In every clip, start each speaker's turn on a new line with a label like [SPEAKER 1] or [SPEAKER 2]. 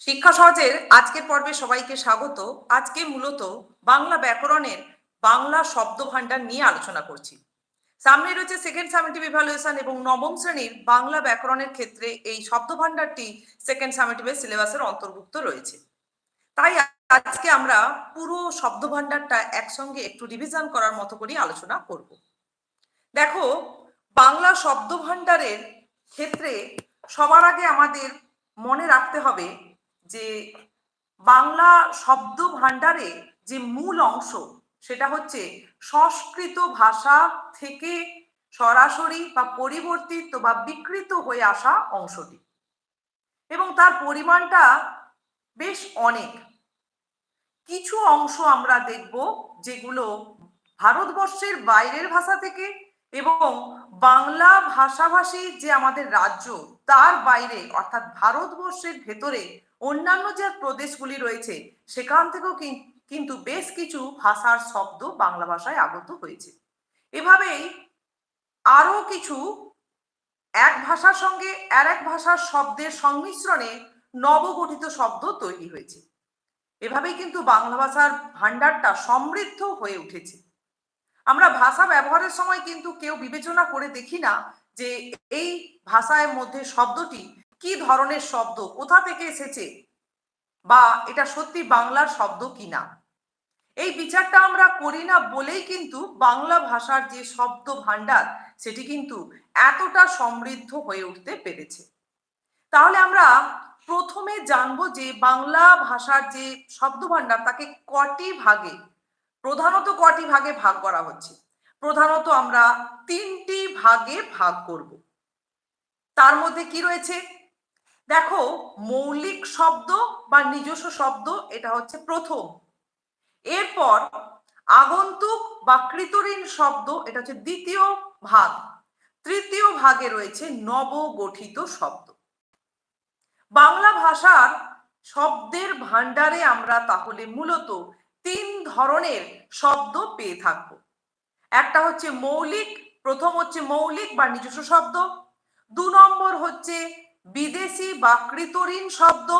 [SPEAKER 1] শিক্ষা সহজের আজকের পর্বে সবাইকে স্বাগত। আজকে মূলত বাংলা ব্যাকরণের বাংলা শব্দ ভাণ্ডার নিয়ে আলোচনা করছি। সামনে রয়েছে সেকেন্ড সামেটিভ ইভ্যালুয়েশন এবং নবম শ্রেণির বাংলা ব্যাকরণের ক্ষেত্রে এই শব্দ ভাণ্ডারটি সেকেন্ড সামেটিভের সিলেবাসের অন্তর্ভুক্ত রয়েছে। তাই আজকে আমরা পুরো শব্দ ভাণ্ডারটা একসঙ্গে একটু রিভিশন করার মতো করে আলোচনা করব। দেখো, বাংলা শব্দ ভাণ্ডারের ক্ষেত্রে সবার আগে আমাদের মনে রাখতে হবে যে বাংলা শব্দ ভাণ্ডারে যে মূল অংশ, সেটা হচ্ছে সংস্কৃত ভাষা থেকে সরাসরি বা পরিবর্তিত বা বিকৃত হয়ে আসা অংশটি। এবং তার পরিমাণটা বেশ অনেক। কিছু অংশ আমরা দেখব যেগুলো ভারতবর্ষের বাইরের ভাষা থেকে এবং বাংলা ভাষাভাষী যে আমাদের রাজ্য, তার বাইরে, অর্থাৎ ভারতবর্ষের ভেতরে অন্যান্য যে প্রদেশগুলি রয়েছে, সেখান থেকেও কিন্তু বেশ কিছু ভাষার শব্দ বাংলা ভাষায় আগত হয়েছে। এভাবেই আরও কিছু এক ভাষার সঙ্গে আর এক ভাষার শব্দের সংমিশ্রণে নবগঠিত শব্দ তৈরি হয়েছে। এভাবেই কিন্তু বাংলা ভাষার ভাণ্ডারটা সমৃদ্ধ হয়ে উঠেছে। আমরা ভাষা ব্যবহারের সময় কিন্তু কেউ বিবেচনা করে দেখি না যে এই ভাষার মধ্যে শব্দটি কি ধরনের শব্দ? কোথা থেকে এসেছে? বা এটা সত্যি বাংলার শব্দ কিনা? এই বিচারটা আমরা করি না বলেই কিন্তু বাংলা ভাষার যে শব্দ ভাণ্ডার, সেটি কিন্তু এতটা সমৃদ্ধ হয়ে উঠতে পেরেছে। তাহলে আমরা প্রথমে জানব যে বাংলা ভাষার যে শব্দ ভাণ্ডার, তাকে কটি ভাগে, প্রধানত কটি ভাগে ভাগ করা হচ্ছে? প্রধানত আমরা তিনটি ভাগে ভাগ করব। তার মধ্যে কি রয়েছে? দেখো, মৌলিক শব্দ বা নিজস্ব শব্দ, এটা হচ্ছে প্রথম। এরপর আগন্তুক বা কৃতঋণ শব্দ, এটা হচ্ছে দ্বিতীয় ভাগ। তৃতীয় ভাগে রয়েছে নবগঠিত শব্দ। বাংলা ভাষার শব্দের ভাণ্ডারে আমরা তাহলে মূলত তিন ধরনের শব্দ পেয়ে থাকব। একটা হচ্ছে মৌলিক, প্রথম হচ্ছে মৌলিক বা নিজস্ব শব্দ। দু নম্বর হচ্ছে বিদেশি বা কৃতঋণ শব্দ।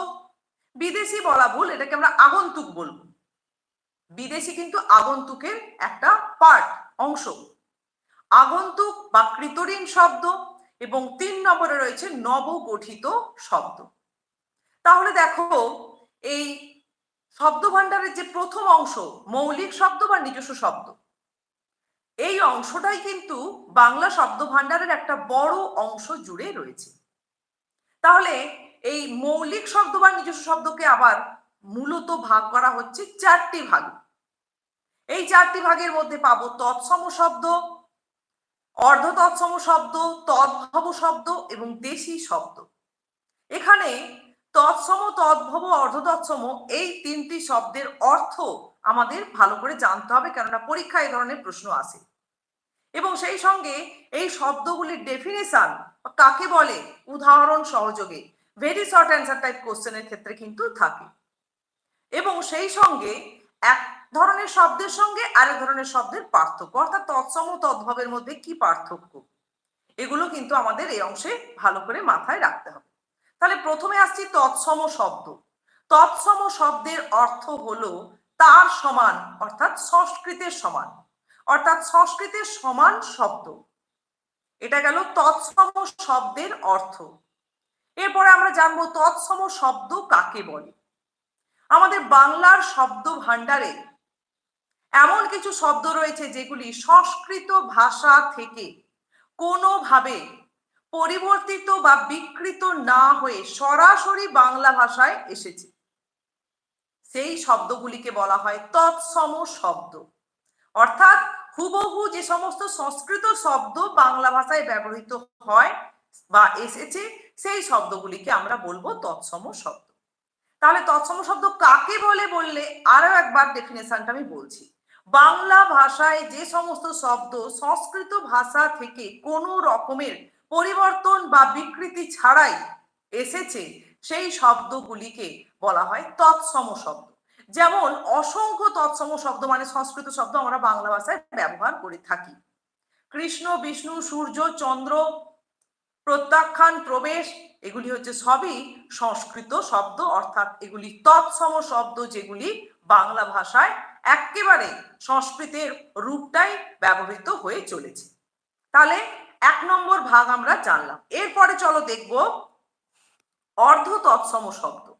[SPEAKER 1] বিদেশি বলা ভুল, এটাকে আমরা আগন্তুক বলব। বিদেশি কিন্তু আগন্তুকের একটা পার্ট অংশ। আগন্তুক বা কৃতঋণ শব্দ এবং তিন নম্বরে রয়েছে নবগঠিত শব্দ। তাহলে দেখো, এই শব্দ ভাণ্ডারের যে প্রথম অংশ, মৌলিক শব্দ বা নিজস্ব শব্দ, এই অংশটাই কিন্তু বাংলা শব্দ ভাণ্ডারের একটা বড় অংশ জুড়ে রয়েছে। তাহলে এই মৌলিক শব্দ বা নিজস্ব শব্দকে আবার মূলত ভাগ করা হচ্ছে চারটি ভাগ। এই চারটি ভাগের মধ্যে পাবো তৎসম শব্দ অর্ধ তৎসম শব্দ, তদ্ভব শব্দ এবং দেশি শব্দ। এখানে তৎসম, তদ্ভব অর্ধ তৎসম এই তিনটি শব্দের অর্থ আমাদের ভালো করে জানতে হবে, কেননা পরীক্ষা এই ধরনের প্রশ্ন আসে। এবং সেই সঙ্গে এই শব্দগুলির ডেফিনেশন কাকে বলে? উদাহরণ সহযোগে। ভেরি শর্ট অ্যান্সার টাইপ কোশ্চেনের ক্ষেত্রে কিন্তু থাকে। এবং সেই সঙ্গে এক ধরনের শব্দের সঙ্গে আরেক ধরনের শব্দের পার্থক্য, অর্থাৎ তৎসম তদ্ভবের মধ্যে কি পার্থক্য? এগুলো কিন্তু আমাদের এই অংশে ভালো করে মাথায় রাখতে হবে। তাহলে প্রথমে আসছি তৎসম শব্দ। তৎসম শব্দের অর্থ হলো তার সমান, অর্থাৎ সংস্কৃতের সমান। অর্থাৎ সংস্কৃতের সমান শব্দ। এটা গেল তৎসম শব্দের অর্থ। এরপরে আমরা জানব তৎসম শব্দ কাকে বলে? আমাদের বাংলার শব্দ ভাণ্ডারে এমন কিছু শব্দ রয়েছে যেগুলি সংস্কৃত ভাষা থেকে কোনোভাবে পরিবর্তিত বা বিকৃত না হয়ে সরাসরি বাংলা ভাষায় এসেছে। সেই শব্দগুলিকে বলা হয় তৎসম শব্দ। অর্থাৎ হুবহু যে সমস্ত সংস্কৃত শব্দ বাংলা ভাষায় ব্যবহৃত হয় বা এসেছে, সেই শব্দগুলিকে আমরা বলব তৎসম শব্দ। তাহলে তৎসম শব্দ কাকে বলে বললে? আরও একবার ডেফিনেশনটা আমি বলছি। বাংলা ভাষায় যে সমস্ত শব্দ সংস্কৃত ভাষা থেকে কোনো রকমের পরিবর্তন বা বিকৃতি ছাড়াই এসেছে, সেই শব্দগুলিকে বলা হয় তৎসম শব্দ। যেমন অসংখ্য তৎসম শব্দ মানে সংস্কৃত শব্দ আমরা বাংলা ভাষায় ব্যবহার করে থাকি। কৃষ্ণ, বিষ্ণু, সূর্য, চন্দ্র, প্রত্যাখ্যান, প্রবেশ, এগুলি হচ্ছে সবই সংস্কৃত শব্দ, অর্থাৎ এগুলি তৎসম শব্দ যেগুলি বাংলা ভাষায় একেবারে সংস্কৃতের রূপটাই ব্যবহৃত হয়ে চলেছে। তাহলে এক নম্বর ভাগ আমরা জানলাম। এরপরে চলো দেখব অর্ধ তৎসম শব্দ।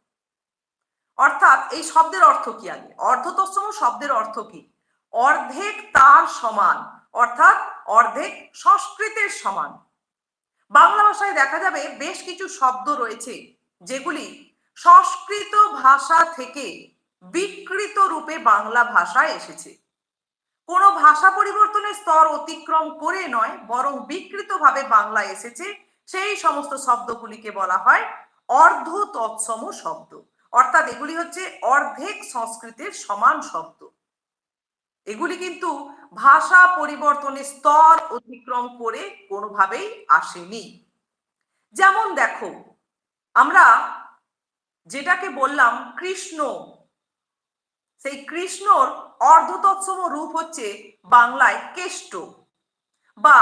[SPEAKER 1] অর্থাৎ এই শব্দের অর্থ কি আগে? অর্ধ তৎসম শব্দের অর্থ কি? অর্ধেক তার সমান, অর্থাৎ অর্ধেক সংস্কৃতের সমান। বাংলা ভাষায় দেখা যাবে বেশ কিছু শব্দ রয়েছে, যেগুলি সংস্কৃত ভাষা থেকে বিকৃত রূপে বাংলা ভাষায় এসেছে। কোনো ভাষা পরিবর্তনের স্তর অতিক্রম করে নয়, বরং বিকৃতভাবে বাংলা এসেছে। সেই সমস্ত শব্দগুলিকে বলা হয় অর্ধ তৎসম শব্দ। অর্থাৎ এগুলি হচ্ছে অর্ধেক সংস্কৃতের সমান শব্দ। এগুলি কিন্তু ভাষা পরিবর্তনের স্তর অতিক্রম করে কোনোভাবেই আসেনি। যেমন দেখো, আমরা যেটাকে বললাম কৃষ্ণ, সেই কৃষ্ণর অর্ধতৎসম রূপ হচ্ছে বাংলায় কেষ্ট বা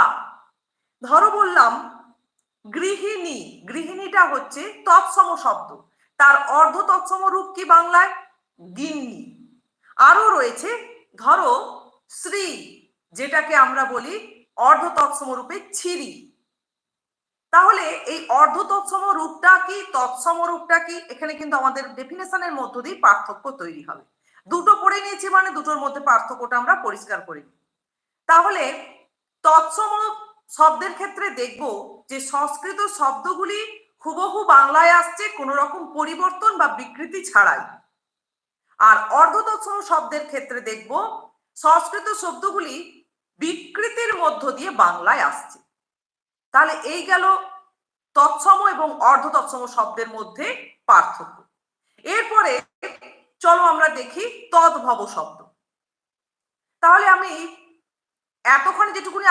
[SPEAKER 1] ধরো বললাম গৃহিণী, গৃহিণীটা হচ্ছে তৎসম শব্দ। তার অর্ধ তৎসম রূপ কি বাংলায়? গিন্নি। আরও রয়েছে, ধরো, শ্রী, যেটাকে আমরা বলি অর্ধ তৎসম রূপে ছিরি। তাহলে এই অর্ধ তৎসম রূপটা কি, তৎসম রূপটা কি? এখানে কিন্তু আমাদের ডেফিনেশনের মধ্য দিয়ে পার্থক্য তৈরি হবে। দুটো পড়ে নিয়েছি মানে দুটোর মধ্যে পার্থক্যটা আমরা পরিষ্কার করি তাহলে তৎসম শব্দের ক্ষেত্রে দেখব যে সংস্কৃত শব্দগুলি হুবহু বাংলায় আসছে কোন রকম পরিবর্তন বা বিকৃতি ছাড়াই। আর অর্ধতৎসম শব্দের ক্ষেত্রে দেখব, সংস্কৃত শব্দগুলি বিকৃতির মধ্য দিয়ে বাংলায় আসছে। তাহলে এই গেল তৎসম এবং অর্ধ তৎসম শব্দের মধ্যে পার্থক্য। এরপরে চলো আমরা দেখি তদ্ভব শব্দ। তাহলে আমি এতক্ষণ যেটুকুনি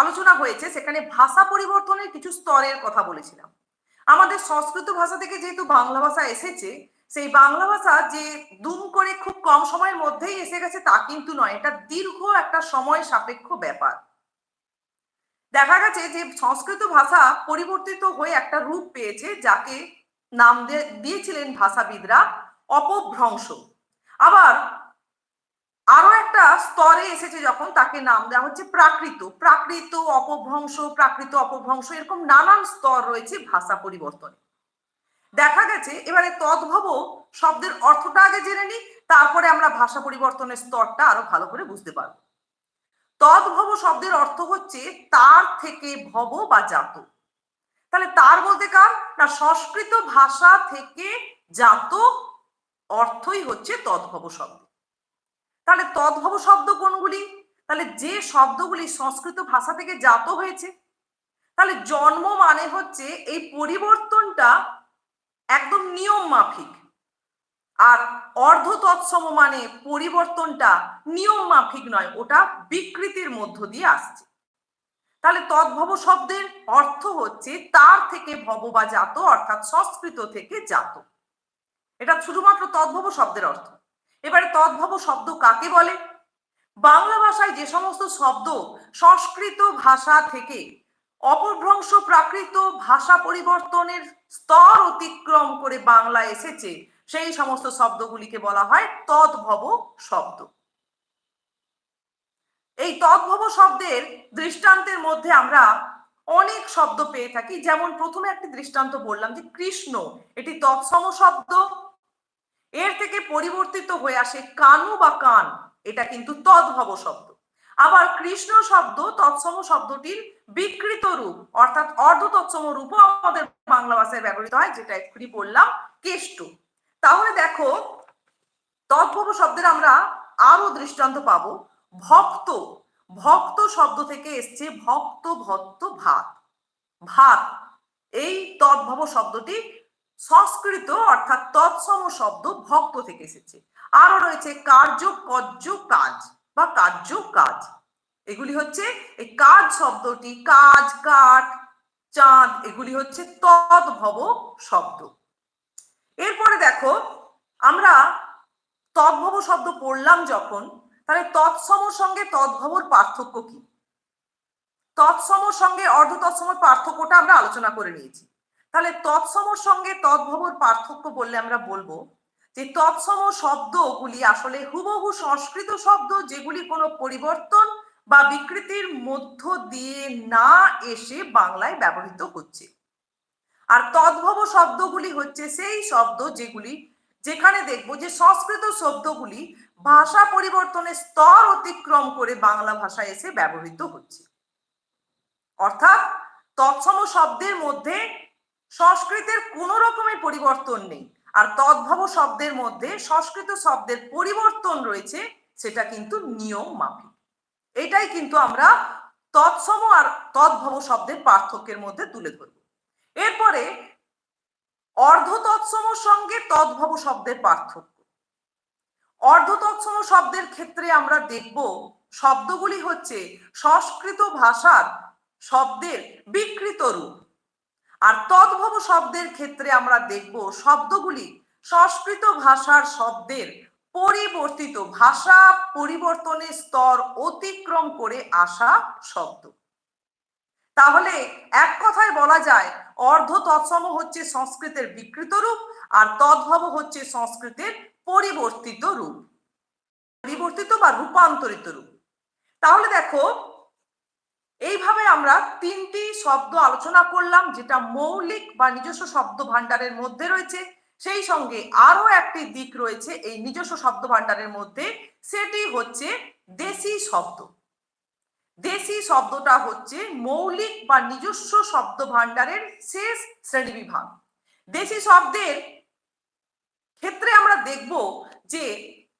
[SPEAKER 1] আলোচনা হয়েছে, সেখানে ভাষা পরিবর্তনের কিছু স্তরের কথা বলেছিলাম। আমাদের সংস্কৃত ভাষা থেকে যেহেতু বাংলা ভাষা এসেছে, সেই বাংলা ভাষা যে দুম করে খুব কম সময়ের মধ্যেই এসে গেছে তা কিন্তু নয়, এটা দীর্ঘ একটা সময় সাপেক্ষ ব্যাপার। দেখা গেছে যে সংস্কৃত ভাষা পরিবর্তিত হয়ে একটা রূপ পেয়েছে যাকে নাম দিয়েছিলেন ভাষাবিদরা অপভ্রংশ। আবার আরও একটা স্তরে এসেছে যখন তাকে নাম দেওয়া হচ্ছে প্রাকৃত প্রাকৃত অপভ্রংশ প্রাকৃত অপভ্রংশ, এরকম নানান স্তর রয়েছে ভাষা পরিবর্তনে। দেখা গেছে এবারে তদ্ভব শব্দের অর্থটা আগে জেনে নিই, তারপরে আমরা ভাষা পরিবর্তনের স্তরটা আরও ভালো করে বুঝতে পারব। তদ্ভব শব্দের অর্থ হচ্ছে তার থেকে ভব বা জাত। তাহলে তার বলতে কার? না, সংস্কৃত ভাষা থেকে জাত অর্থই হচ্ছে তদ্ভব শব্দ। তাহলে তদ্ভব শব্দ কোনগুলি? তাহলে যে শব্দগুলি সংস্কৃত ভাষা থেকে জাত হয়েছে। তাহলে জন্ম মানে হচ্ছে এই পরিবর্তনটা একদম নিয়ম মাফিক আর অর্ধ তৎসম মানে পরিবর্তনটা নিয়ম মাফিক নয়, ওটা বিকৃতির মধ্য দিয়ে আসছে। তাহলে তদ্ভব শব্দের অর্থ হচ্ছে তার থেকে ভব বা জাত, অর্থাৎ সংস্কৃত থেকে জাত। এটা শুধুমাত্র তদ্ভব শব্দের অর্থ। এবারে তদ্ভব শব্দ কাকে বলে? বাংলা ভাষায় যে সমস্ত শব্দ সংস্কৃত ভাষা থেকে অপভ্রংশ প্রাকৃত ভাষা পরিবর্তনের স্তর অতিক্রম করে বাংলা এসেছে, সেই সমস্ত শব্দগুলিকে বলা হয় তদ্ভব শব্দ। এই তদ্ভব শব্দের দৃষ্টান্তের মধ্যে আমরা অনেক শব্দ পেয়ে থাকি। যেমন প্রথমে একটি দৃষ্টান্ত বললাম যে কৃষ্ণ, এটি তৎসম শব্দ। এর থেকে পরিবর্তিত হয়ে আসে কানু বা কান, এটা কিন্তু তদ্ভব শব্দ। আবার কৃষ্ণ শব্দ তৎসম শব্দটির বিকৃত রূপ, অর্থাৎ অর্ধ তৎসম রূপও আমাদের বাংলা ভাষায় ব্যবহৃত হয়, যেটা এক্ষুনি বললাম, কেষ্ট। তাহলে দেখো, তদ্ভব শব্দের আমরা আরও দৃষ্টান্ত পাবো। ভক্ত ভক্ত শব্দ থেকে এসছে ভক্ত ভক্ত ভাত। ভাত, এই তদ্ভব শব্দটি সংস্কৃত অর্থাৎ তৎসম শব্দ ভক্ত থেকে এসেছে। আরও রয়েছে কার্য কর্য কাজ বা কার্য, কাজ। এগুলি হচ্ছে এই কাজ শব্দটি, কাজ, কাঠ, চাঁদ, এগুলি হচ্ছে তদ্ভব শব্দ। এরপরে দেখো, আমরা তদ্ভব শব্দ পড়লাম যখন, তাহলে তৎসম সঙ্গে তদ্ভবর পার্থক্য কি? তৎসমর সঙ্গে অর্ধ তৎসমর পার্থক্যটা আমরা আলোচনা করে নিয়েছি। তাহলে তৎসমর সঙ্গে তদ্ভবর পার্থক্য বললে আমরা বলব যে তৎসম শব্দগুলি আসলে হুবহু সংস্কৃত শব্দ যেগুলি কোনো পরিবর্তন বা বিকৃতির মধ্য দিয়ে না এসে বাংলায় ব্যবহৃত হচ্ছে। আর তদ্ভব শব্দগুলি হচ্ছে সেই শব্দ যেগুলি যেখানে দেখব যে সংস্কৃত শব্দগুলি ভাষা পরিবর্তনের স্তর অতিক্রম করে বাংলা ভাষায় এসে ব্যবহৃত হচ্ছে। অর্থাৎ তৎসম শব্দের মধ্যে সংস্কৃতের কোনো রকমের পরিবর্তন নেই। আর তদ্ভব শব্দের মধ্যে সংস্কৃত শব্দের পরিবর্তন রয়েছে, সেটা কিন্তু নিয়ম মাফিক। এটাই কিন্তু আমরা তৎসম আর তদ্ভব শব্দের পার্থক্যের মধ্যে তুলে ধরব। এরপরে অর্ধ তৎসম সঙ্গে তদ্ভব শব্দের পার্থক্য। অর্ধ তৎসম শব্দের ক্ষেত্রে আমরা দেখব, শব্দগুলি হচ্ছে সংস্কৃত ভাষার শব্দের বিকৃত রূপ। আর তদ্ভব শব্দের ক্ষেত্রে আমরা দেখব শব্দগুলি সংস্কৃত ভাষার শব্দের পরিবর্তিত ভাষা পরিবর্তনের স্তর অতিক্রম করে আসা শব্দ। তাহলে এক কথায় বলা যায়, অর্ধ তৎসম হচ্ছে সংস্কৃতের বিকৃত রূপ আর তদ্ভব হচ্ছে সংস্কৃতের পরিবর্তিত রূপ। পরিবর্তিত বা রূপান্তরিত রূপ। তাহলে দেখো এইভাবে আমরা তিনটি শব্দ আলোচনা করলাম, যেটা মৌলিক বা নিজস্ব শব্দ ভাণ্ডারের মধ্যে রয়েছে। সেই সঙ্গে আরও একটি দিক রয়েছে এই নিজস্ব শব্দ ভাণ্ডারের মধ্যে, সেটি হচ্ছে দেশি শব্দ। দেশি শব্দটা হচ্ছে মৌলিক বা নিজস্ব শব্দ ভাণ্ডারের শেষ শ্রেণি বিভাগ দেশি শব্দের ক্ষেত্রে আমরা দেখব যে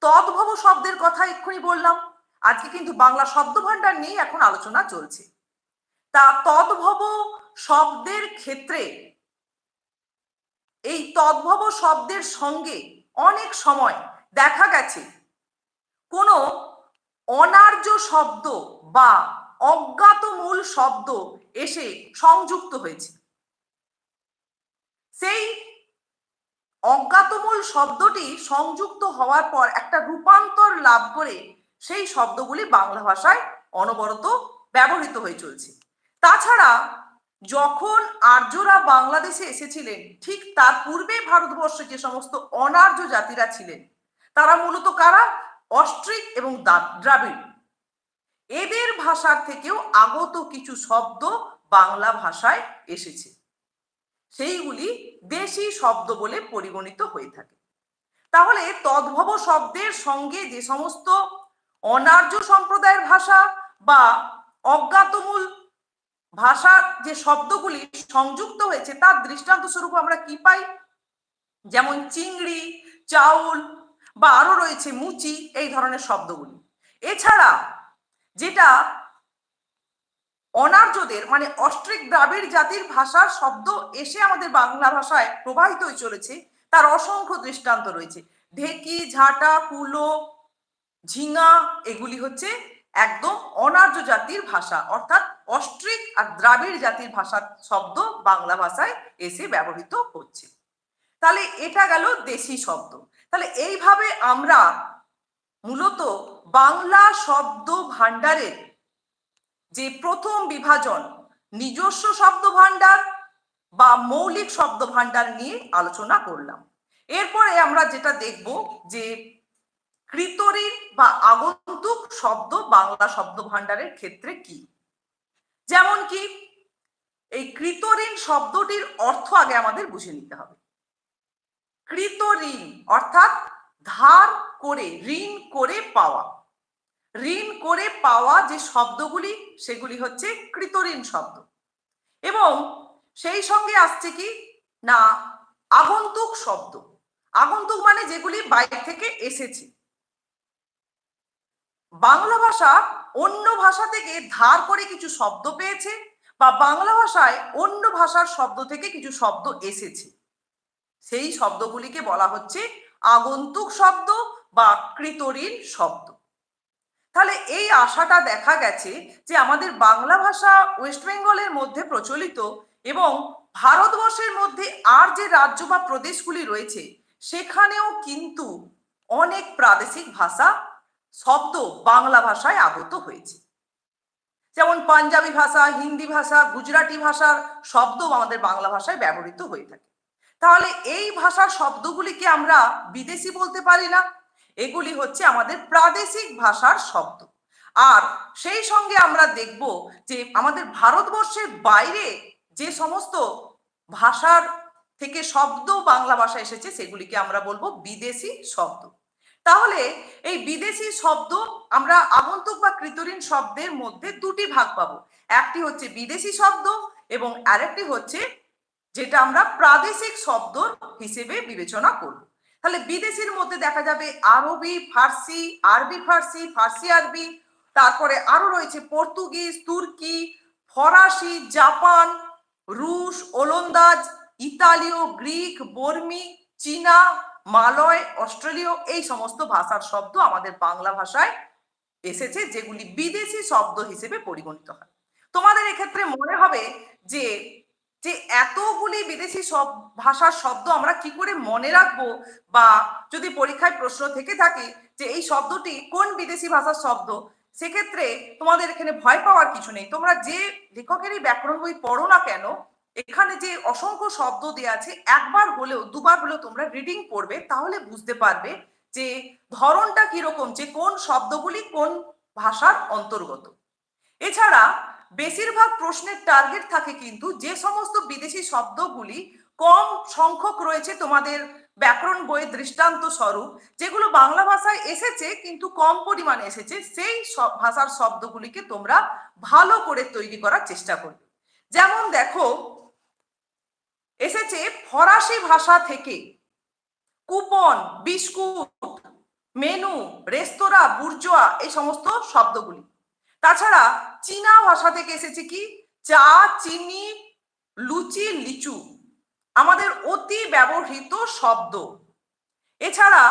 [SPEAKER 1] তদ্ভব শব্দের কথা এক্ষুনি বললাম। আজকে কিন্তু বাংলা শব্দ ভাণ্ডার নিয়ে এখন আলোচনা চলছে। তা তদ্ভব শব্দের ক্ষেত্রে এই তদ্ভব শব্দের সঙ্গে অনেক সময় দেখা গেছে। কোনো অনার্য শব্দ বা অজ্ঞাত মূল শব্দ এসে সংযুক্ত হয়েছে। সেই অজ্ঞাতমূল শব্দটি সংযুক্ত হওয়ার পর একটা রূপান্তর লাভ করে সেই শব্দগুলি বাংলা ভাষায় অনবরত ব্যবহৃত হয়ে চলছে। তাছাড়া যখন আর্যরা বাংলাদেশে এসেছিলেন, ঠিক তার পূর্বে ভারতবর্ষে যে সমস্ত অনার্য জাতিরা ছিলেন, তারা মূলত কারা? অস্ট্রিক এবং দ্রাবিড়। এদের ভাষার থেকেও আগত কিছু শব্দ বাংলা ভাষায় এসেছে। সেইগুলি দেশি শব্দ বলে পরিগণিত হয়ে থাকে। তাহলে তদ্ভব শব্দের সঙ্গে যে সমস্ত অনার্য সম্প্রদায়ের ভাষা বা অজ্ঞাতমূল ভাষার যে শব্দগুলি সংযুক্ত হয়েছে, তার দৃষ্টান্ত স্বরূপ আমরা কি পাই? যেমন চিংড়ি, চাউল বা আরও রয়েছে মুচি, এই ধরনের শব্দগুলি। এছাড়া যেটা অনার্যদের মানে অস্ট্রিক দ্রাবিড় জাতির ভাষার শব্দ এসে আমাদের বাংলা ভাষায় প্রবাহিত হয়ে চলেছে, তার অসংখ্য দৃষ্টান্ত রয়েছে। ঢেকি, ঝাঁটা, কুলো ঝিঙা এগুলি হচ্ছে একদম অনার্য জাতির ভাষা, অর্থাৎ অস্ট্রিক আর দ্রাবিড় জাতির ভাষার শব্দ বাংলা ভাষায় এসে ব্যবহৃত হচ্ছে। তাহলে এটা গেল দেশি শব্দ। তাহলে এইভাবে আমরা মূলত বাংলা শব্দ ভাণ্ডারের যে প্রথম বিভাজন, নিজস্ব শব্দ ভাণ্ডার বা মৌলিক শব্দ ভাণ্ডার নিয়ে আলোচনা করলাম। এরপরে আমরা যেটা দেখব যে কৃতঋণ বা আগন্তুক শব্দ বাংলা শব্দ ভাণ্ডারের ক্ষেত্রে কি? যেমন কি, এই কৃতঋণ শব্দটির অর্থ আগে আমাদের বুঝে নিতে হবে। কৃতঋণ অর্থাৎ ধার করে, ঋণ করে পাওয়া। ঋণ করে পাওয়া যে শব্দগুলি, সেগুলি হচ্ছে কৃতঋণ শব্দ। এবং সেই সঙ্গে আসছে কি? না, আগন্তুক শব্দ। আগন্তুক মানে যেগুলি বাইরে থেকে এসেছে। বাংলা ভাষা অন্য ভাষা থেকে ধার করে কিছু শব্দ পেয়েছে বা বাংলা ভাষায় অন্য ভাষার শব্দ থেকে কিছু শব্দ এসেছে। সেই শব্দগুলিকে বলা হচ্ছে আগন্তুক শব্দ বা কৃতঋণ শব্দ। তাহলে এই আশাটা দেখা গেছে যে আমাদের বাংলা ভাষা ওয়েস্ট বেঙ্গলের মধ্যে প্রচলিত এবং ভারতবর্ষের মধ্যে আর যে রাজ্য বা প্রদেশগুলি রয়েছে, সেখানেও কিন্তু অনেক প্রাদেশিক ভাষা শব্দ বাংলা ভাষায় আগত হয়েছে। যেমন পাঞ্জাবি ভাষা, হিন্দি ভাষা, গুজরাটি ভাষার শব্দ আমাদের বাংলা ভাষায় ব্যবহৃত হয়ে থাকে। তাহলে এই ভাষার শব্দগুলিকে আমরা বিদেশি বলতে পারি না। এগুলি হচ্ছে আমাদের প্রাদেশিক ভাষার শব্দ। আর সেই সঙ্গে আমরা দেখব যে আমাদের ভারতবর্ষের বাইরে যে সমস্ত ভাষার থেকে শব্দ বাংলা ভাষা এসেছে, সেগুলিকে আমরা বলব বিদেশি শব্দ। তাহলে এই বিদেশি শব্দ আমরা আগন্তুক বা কৃতঋণ শব্দের মধ্যে দুটি ভাগ পাবো। একটি হচ্ছে বিদেশি শব্দ এবং আরেকটি হচ্ছে যেটা আমরা প্রাদেশিক শব্দ হিসেবে বিবেচনা করব। তাহলে বিদেশির মধ্যে দেখা যাবে আরবি, ফার্সি আরবি ফার্সি ফার্সি আরবি, তারপরে আরও রয়েছে পর্তুগিজ, তুর্কি, ফরাসি, জাপান, রুশ, ওলন্দাজ, ইতালীয়, গ্রিক, বর্মি, চীনা মালয়, অস্ট্রেলীয় এই সমস্ত ভাষার শব্দ আমাদের বাংলা ভাষায় এসেছে, যেগুলি বিদেশি শব্দ হিসেবে পরিগণিত হয়। তোমাদের এক্ষেত্রে মনে হবে যে যে এতগুলি বিদেশি সব ভাষার শব্দ আমরা কি করে মনে রাখব বা যদি পরীক্ষায় প্রশ্ন থেকে থাকে যে এই শব্দটি কোন বিদেশি ভাষার শব্দ, সেক্ষেত্রে তোমাদের এখানে ভয় পাওয়ার কিছু নেই। তোমরা যে লেখকেরই ব্যাকরণ বই পড়ো না কেন এখানে যে অসংখ্য শব্দ দেওয়া আছে, একবার হলেও, দুবার হলেও তোমরা রিডিং করবে তাহলে বুঝতে পারবে যে ধরনটা কীরকম, যে কোন শব্দগুলি কোন ভাষার অন্তর্গত। এছাড়া, বেশিরভাগ প্রশ্নের টার্গেট থাকে কিন্তু যে সমস্ত বিদেশি শব্দগুলি কম সংখ্যক রয়েছে তোমাদের ব্যাকরণ বইয়ের দৃষ্টান্ত স্বরূপ, যেগুলো বাংলা ভাষায় এসেছে কিন্তু কম পরিমাণে এসেছে, সেই ভাষার শব্দগুলিকে তোমরা ভালো করে তৈরি করার চেষ্টা করবে। যেমন দেখো এসেছে ফরাসি ভাষা থেকে। Coupon, biscuit, menu, restaurant, bourgeois, এই সমস্ত শব্দগুলি। তাছাড়া চীনা ভাষা থেকে এসেছে কি? চা, চিনি, লুচি, লিচু। আমাদের অতি ব্যবহৃত শব্দ। এছাড়া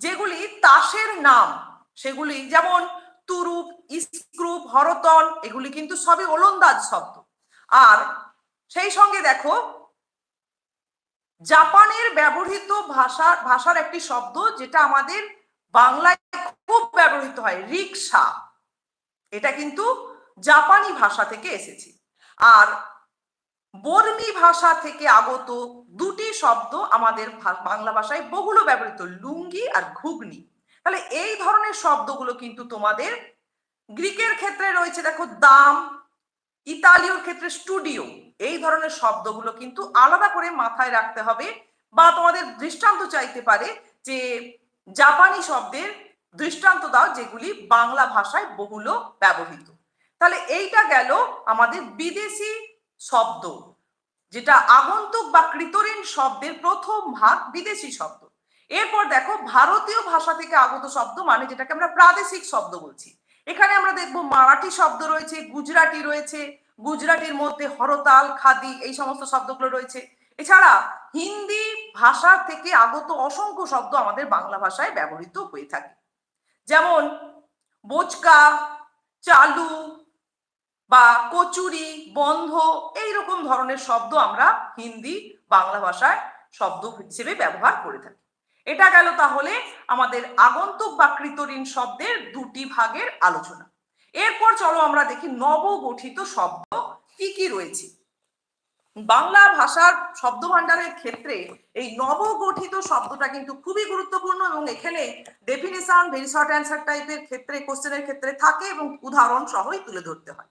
[SPEAKER 1] যেগুলি তাসের নাম, সেগুলি যেমন তুরুপ, ইস্ক্রুপ, হরতন, এগুলি কিন্তু সবই ওলন্দাজ শব্দ। আর সেই সঙ্গে দেখো জাপানের ব্যবহৃত ভাষা, ভাষার একটি শব্দ যেটা আমাদের বাংলায় খুব ব্যবহৃত হয় রিক্সা এটা কিন্তু জাপানি ভাষা থেকে এসেছে। আর বর্মি ভাষা থেকে আগত দুটি শব্দ আমাদের বাংলা ভাষায় বহুল ব্যবহৃত, লুঙ্গি আর ঘুগনি। তাহলে এই ধরনের শব্দগুলো কিন্তু তোমাদের গ্রিকের ক্ষেত্রে রয়েছে, দেখো দাম ইতালীয়র ক্ষেত্রে স্টুডিও। এই ধরনের শব্দগুলো কিন্তু আলাদা করে মাথায় রাখতে হবে বা তোমাদের দৃষ্টান্ত চাইতে পারে যে জাপানি শব্দের দৃষ্টান্ত দাও যেগুলি বাংলা ভাষায় বহুল ব্যবহৃত। তাহলে এইটা গেল আমাদের বিদেশি শব্দ, যেটা আগন্তুক বা কৃতঋণ শব্দের প্রথম ভাগ বিদেশি শব্দ। এরপর দেখো ভারতীয় ভাষা থেকে আগত শব্দ মানে যেটাকে আমরা প্রাদেশিক শব্দ বলছি। এখানে আমরা দেখব মারাঠি শব্দ রয়েছে, গুজরাটি রয়েছে, গুজরাটির মধ্যে হরতাল, খাদি, এই সমস্ত শব্দগুলো রয়েছে। এছাড়া হিন্দি ভাষা থেকে আগত অসংখ্য শব্দ আমাদের বাংলা ভাষায় ব্যবহৃত হয়ে থাকে। যেমন বোচকা, চালু বা কচুরি, বন্ধ এই রকম ধরনের শব্দ আমরা হিন্দি বাংলা ভাষায় শব্দ হিসেবে ব্যবহার করে থাকি। এটা গেল তাহলে আমাদের আগন্তুক বা কৃতঋণ শব্দের দুটি ভাগের আলোচনা। এরপর চলো আমরা দেখি নবগঠিত শব্দ কি কি রয়েছে। বাংলা ভাষার শব্দ ভান্ডারের ক্ষেত্রে এই নবগঠিত শব্দটা কিন্তু খুবই গুরুত্বপূর্ণ এবং এখানে ডেফিনেশন ভেরি শর্ট অ্যান্সার টাইপের ক্ষেত্রে কোশ্চেনের ক্ষেত্রে থাকে এবং উদাহরণ সহই তুলে ধরতে হয়।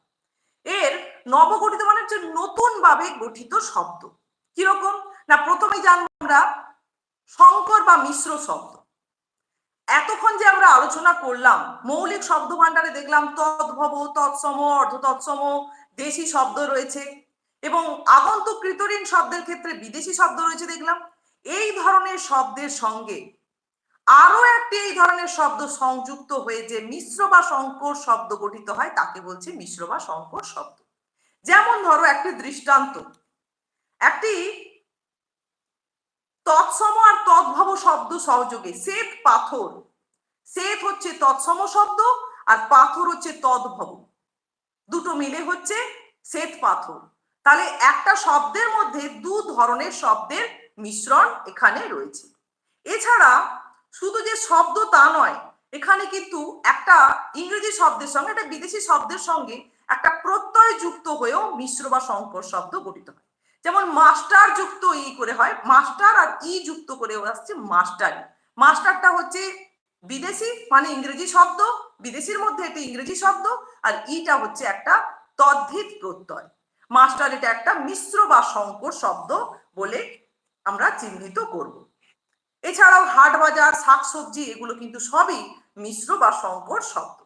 [SPEAKER 1] এর নবগঠিত মানে হচ্ছে নতুন ভাবে গঠিত শব্দ। কীরকম? না, প্রথমেই জানব আমরা সংকর বা মিশ্র শব্দ। এতক্ষণ যে আমরা আলোচনা করলাম, মৌলিক শব্দ ভান্ডারে দেখলাম তদ্ভব, তৎসম অর্ধ তৎসম দেশি শব্দ রয়েছে এবং আগন্তুক কৃতঋণ শব্দের ক্ষেত্রে বিদেশি শব্দ রয়েছে দেখলাম। এই ধরনের শব্দের সঙ্গে আরও একটি এই ধরনের শব্দ সংযুক্ত হয়ে যে মিশ্র বা সংকর শব্দ গঠিত হয়, তাকে বলছে মিশ্র বা সংকর শব্দ। যেমন ধরো একটি দৃষ্টান্ত। একটি তৎসম আর তদ্ভব শব্দ সহযোগে। শ্বেত পাথর। শ্বেত হচ্ছে তৎসম শব্দ আর পাথর হচ্ছে তদ্ভব। দুটো মিলে হচ্ছে শ্বেত পাথর। তাহলে একটা শব্দের মধ্যে দু ধরনের শব্দের মিশ্রণ এখানে রয়েছে। এছাড়া শুধু যে শব্দ তা নয়, এখানে কিন্তু একটা ইংরেজি শব্দের সঙ্গে, একটা বিদেশি শব্দের সঙ্গে একটা প্রত্যয় যুক্ত হয়েও মিশ্র বা সংকর শব্দ গঠিত হয়। যেমন মাস্টার যুক্ত ই করে হয়, মাস্টার আর ই যুক্ত করে আসছে মাস্টারি। মাস্টারটা হচ্ছে বিদেশি মানে ইংরেজি শব্দ, বিদেশির মধ্যে একটি ইংরেজি শব্দ, আর ইটা হচ্ছে একটা তদ্ধিত প্রত্যয়। মাস্টার এটা একটা মিশ্র বা সংকর শব্দ বলে আমরা চিহ্নিত করব। এছাড়াও হাট বাজার, শাকসবজি, এগুলো কিন্তু সবই মিশ্র বা সংকর শব্দ।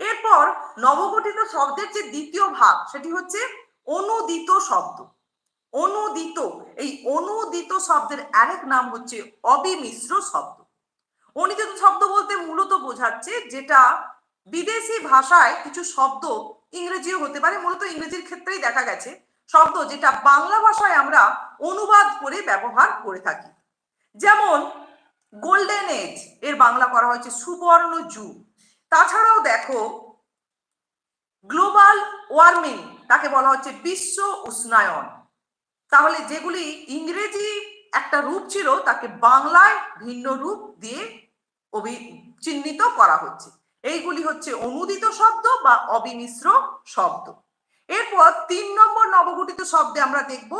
[SPEAKER 1] এরপর নবগঠিত শব্দের যে দ্বিতীয় ভাগ, সেটি হচ্ছে অনুদিত শব্দ। অনুদিত, এই অনুদিত শব্দের আরেক নাম হচ্ছে অবিমিশ্র শব্দ। অনুদিত শব্দ বলতে মূলত বোঝাচ্ছে যেটা বিদেশি ভাষায় কিছু শব্দ ইংরেজিও হতে পারে, মূলত ইংরেজির ক্ষেত্রেই দেখা গেছে শব্দ যেটা বাংলা ভাষায় আমরা অনুবাদ করে ব্যবহার করে থাকি। যেমন গোল্ডেন এজ এর বাংলা করা হয়েছে সুবর্ণ যুগ। তাছাড়াও দেখো গ্লোবাল ওয়ার্মিং তাকে বলা হচ্ছে বিশ্ব উষ্ণায়ন। তাহলে যেগুলি ইংরেজি একটা রূপ ছিল, তাকে বাংলায় ভিন্ন রূপ দিয়ে অভি, চিহ্নিত করা হচ্ছে। এইগুলি হচ্ছে অনুদিত শব্দ বা অবিমিশ্র শব্দ। এরপর তিন নম্বর নবগঠিত শব্দে আমরা দেখব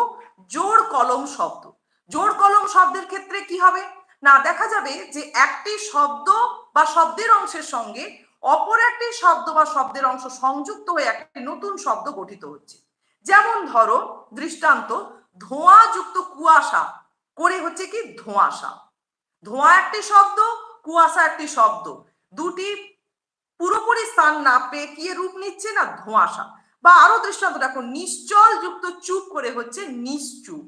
[SPEAKER 1] জোর কলম শব্দ। জোর কলম শব্দের ক্ষেত্রে কি হবে? না, দেখা যাবে যে একটি শব্দ বা শব্দের অংশের সঙ্গে অপর একটি শব্দ বা শব্দের অংশ সংযুক্ত হয়ে একটি নতুন শব্দ গঠিত হচ্ছে। যেমন ধরো, দৃষ্টান্ত ধোঁয়াযুক্ত কুয়াশা। করে হচ্ছে কি? ধোঁয়াশা। ধোঁয়া একটি শব্দ, কুয়াশা একটি শব্দ। দুটি পুরোপুরি স্থান না পেয়ে কি রূপ নিচ্ছে না ধোঁয়াশা। বা আরও দৃষ্টান্ত দেখো নিশ্চল যুক্ত চুপ করে হচ্ছে নিশ্চুপ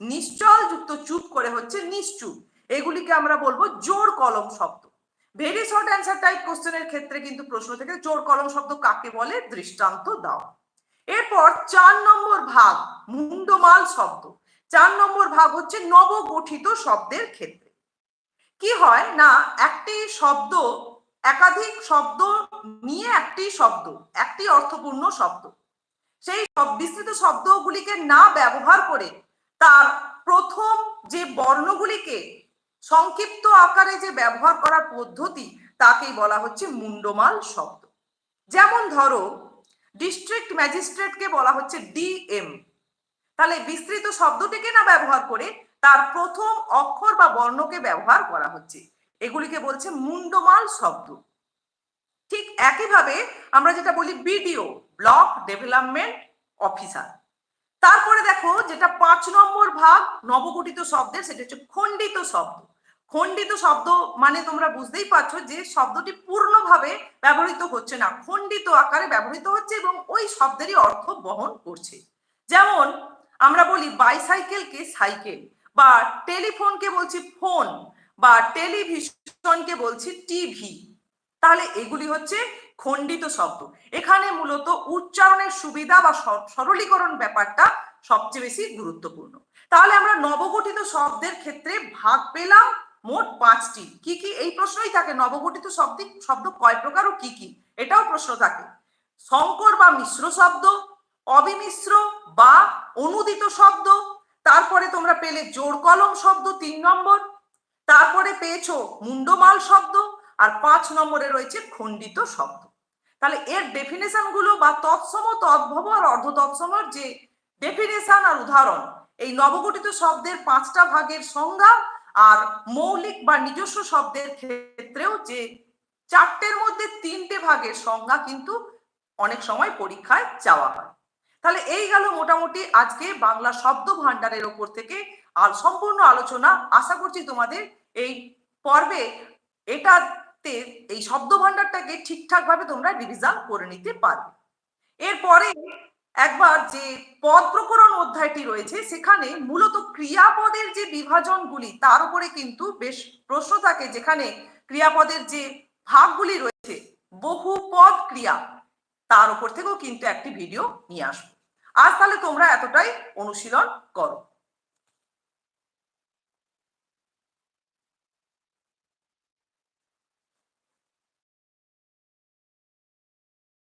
[SPEAKER 1] নিশ্চল যুক্ত চুপ করে হচ্ছে নিশ্চুপ এগুলিকে আমরা বলব জোর কলম শব্দ। ভেরি শর্ট অ্যান্সার টাইপ কোশ্চেনের ক্ষেত্রে কিন্তু প্রশ্ন থেকে জোর কলম শব্দ কাকে বলে? দৃষ্টান্ত দাও। এরপর চার নম্বর ভাগ মুন্ডমাল শব্দ। চার নম্বর ভাগ হচ্ছে নবগঠিত শব্দের ক্ষেত্রে। কি হয় না, একটি শব্দ, একাধিক শব্দ নিয়ে একটি শব্দ, একটি অর্থপূর্ণ শব্দ। সেই বিস্তৃত শব্দগুলিকে না ব্যবহার করে তার প্রথম যে বর্ণগুলিকে সংক্ষিপ্ত আকারে যে ব্যবহার করার পদ্ধতি, তাকেই বলা হচ্ছে মুন্ডমাল শব্দ। যেমন ধরো ডিস্ট্রিক্ট ম্যাজিস্ট্রেটকে বলা হচ্ছে ডিএম তাহলে বিস্তৃত শব্দটিকে না ব্যবহার করে তার প্রথম অক্ষর বা বর্ণকে ব্যবহার করা হচ্ছে। এগুলিকে বলছে মুন্ডমাল শব্দ। ঠিক একইভাবে আমরা যেটা বলি বিডিও ব্লক ডেভেলপমেন্ট অফিসার তারপরে দেখো যেটা পাঁচ নম্বর ভাগ নবগঠিত শব্দের, সেটা হচ্ছে খণ্ডিত শব্দ। খণ্ডিত শব্দ মানে তোমরা বুঝতেই পারছ যে শব্দটি পূর্ণভাবে ব্যবহৃত হচ্ছে না। খণ্ডিত আকারে ব্যবহৃত হচ্ছে এবং ওই শব্দেরই অর্থ বহন করছে। যেমন আমরা বলি বাইসাইকেলকে সাইকেল বা টেলিফোনকে বলছি ফোন বা টেলিভিশনকে বলছি টিভি। তাহলে এগুলি হচ্ছে খণ্ডিত শব্দ। এখানে মূলত উচ্চারণের সুবিধা বা সরলীকরণ ব্যাপারটা সবচেয়ে বেশি গুরুত্বপূর্ণ। তাহলে আমরা নবগঠিত শব্দের ক্ষেত্রে ভাগ পেলাম মোট পাঁচটি। কি কি? এই প্রশ্নই থাকে। নবগঠিত শব্দ শব্দ কয় প্রকার ও কি কি? এটাও প্রশ্ন থাকে। সংকর বা মিশ্র শব্দ, অবিমিশ্র বা অনুদিত শব্দ, তারপরে তোমরা পেলে জোর কলম শব্দ তিন নম্বর, তারপরে পেয়েছ মুন্ডমাল শব্দ, আর পাঁচ নম্বরে রয়েছে খণ্ডিত শব্দ। তাহলে এর ডেফিনেশনগুলো বা তৎসম, তদ্ভব আর অর্ধ তৎসমর যে ডেফিনেশন আর উদাহরণ, এই নবগঠিত শব্দের পাঁচটা ভাগের সংজ্ঞা আর মৌলিক বা নিজস্ব শব্দের ক্ষেত্রেও যে চারটের মধ্যে তিনটে ভাগের সংজ্ঞা কিন্তু অনেক সময় পরীক্ষায় চাওয়া হয়। তাহলে এই গেল মোটামুটি আজকে বাংলা শব্দ ভান্ডারের ওপর থেকে আর সম্পূর্ণ আলোচনা। আশা করছি তোমাদের এই পর্বে এটাতে এই শব্দ ভান্ডারটাকে ঠিকঠাক ভাবে তোমরা রিভিশন করে নিতে পারবে। এরপরে একবার যে পদ প্রকরণ অধ্যায়টি রয়েছে, সেখানে মূলত ক্রিয়াপদের যে বিভাজনগুলি, তার উপরে কিন্তু বেশ প্রশ্ন থাকে, যেখানে ক্রিয়াপদের যে ভাগগুলি রয়েছে, বহু পদ ক্রিয়া, তার উপর থেকেও কিন্তু একটি ভিডিও নিয়ে আসব। আজ তাহলে তোমরা এতটাই, অনুশীলন করো।